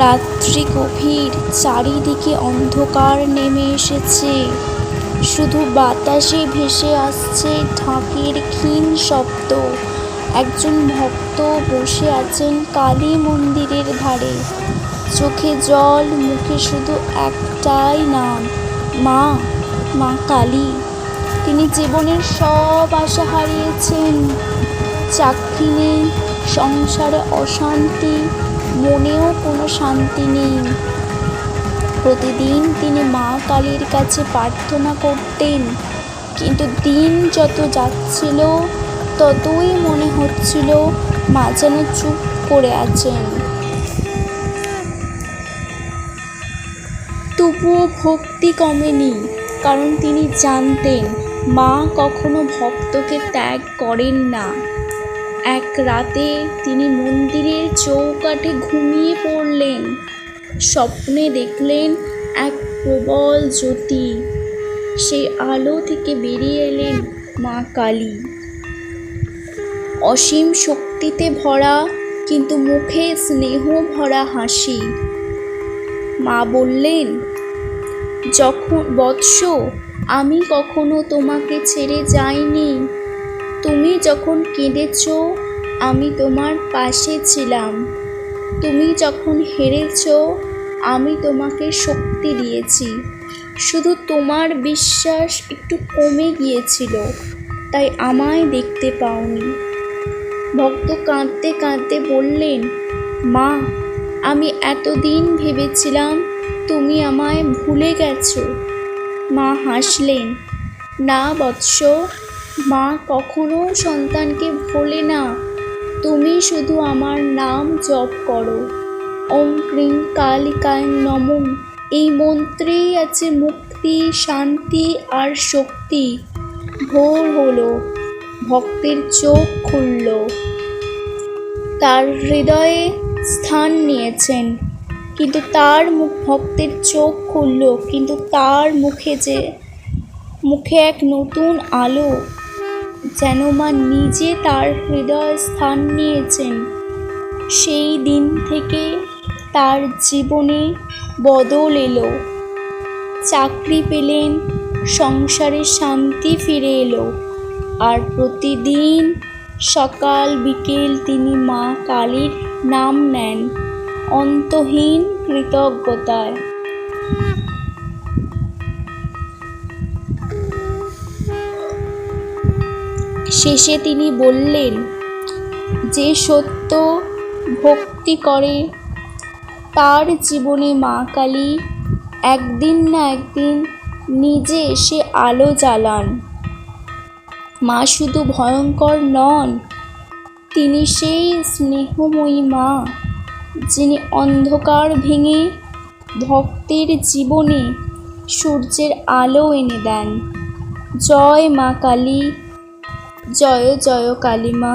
রাত্রি গভীর, চারিদিকে অন্ধকার নেমে এসেছে। শুধু বাতাসে ভেসে আসছে ঢাকের ক্ষীণ শব্দ। একজন ভক্ত বসে আছেন কালী মন্দিরের ধারে। চোখে জল, মুখে শুধু একটাই নাম, মা মা কালী। তিনি জীবনের সব আশা হারিয়েছেন। চাকরি নেই সংসারে অশান্তি মনেও কোনো শান্তি নেই। প্রতিদিন তিনি মা কালীর কাছে প্রার্থনা করতেন, কিন্তু দিন যত যাচ্ছিল, ততই মনে হচ্ছিল মা যেন চুপ করে আছেন। তবুও ভক্তি কমেনি, কারণ তিনি জানতেন মা কখনো ভক্তকে ত্যাগ করেন না। এক রাতে তিনি মন্দিরের চৌকাঠে ঘুমিয়ে পড়লেন। স্বপ্নে দেখলেন এক প্রবল জ্যোতি। সেই আলো থেকে বেরিয়ে এলেন মা কালী। অসীম শক্তিতে ভরা কিন্তু মুখে স্নেহ ভরা হাসি। মা বললেন, যখন বৎস, আমি কখনো তোমাকে ছেড়ে যাইনি। তুমি যখন কেঁদেছ, আমি তোমার পাশে ছিলাম। তুমি যখন হেরেছ, আমি তোমাকে শক্তি দিয়েছি। শুধু তোমার বিশ্বাস একটু কমে গিয়েছিল, তাই আমায় দেখতে পাওনি। ভক্ত কাঁদতে কাঁদতে বললেন, মা, আমি এতদিন ভেবেছিলাম তুমি আমায় ভুলে গেছো। মা হাসলেন, না বৎস মা কখনো সন্তানকে ভোলে না। তুমি শুধু আমার নাম জপ করো। ওম ক্রিং কালিকায় নমঃ। এই মন্ত্রেই আছে মুক্তি, শান্তি আর শক্তি। ভোর হলো, ভক্তের চোখ খুলল। তার হৃদয়ে স্থান নিয়েছেন। কিন্তু তার মুখ ভক্তের চোখ খুলল, কিন্তু তার মুখে যে, মুখে এক নতুন আলো যেন মা নিজে তার হৃদয় স্থান নিয়েছেন। সেই দিন থেকে তার জীবনে বদল এলো। চাকরি পেলেন, সংসারে শান্তি ফিরে এলো। আর প্রতিদিন সকাল বিকেল তিনি মা কালীর নাম নেন, অন্তহীন কৃতজ্ঞতায়। শেষে তিনি বললেন, যে সত্য ভক্তি করে, তার জীবনে মা কালী একদিন না একদিন নিজে এসে আলো জ্বালান। মা শুধু ভয়ঙ্কর নন, তিনি সেই স্নেহময়ী মা, যিনি অন্ধকার ভেঙে ভক্তের জীবনে সূর্যের আলো এনে দেন। জয় মা কালী। জয় জয় কালী মা।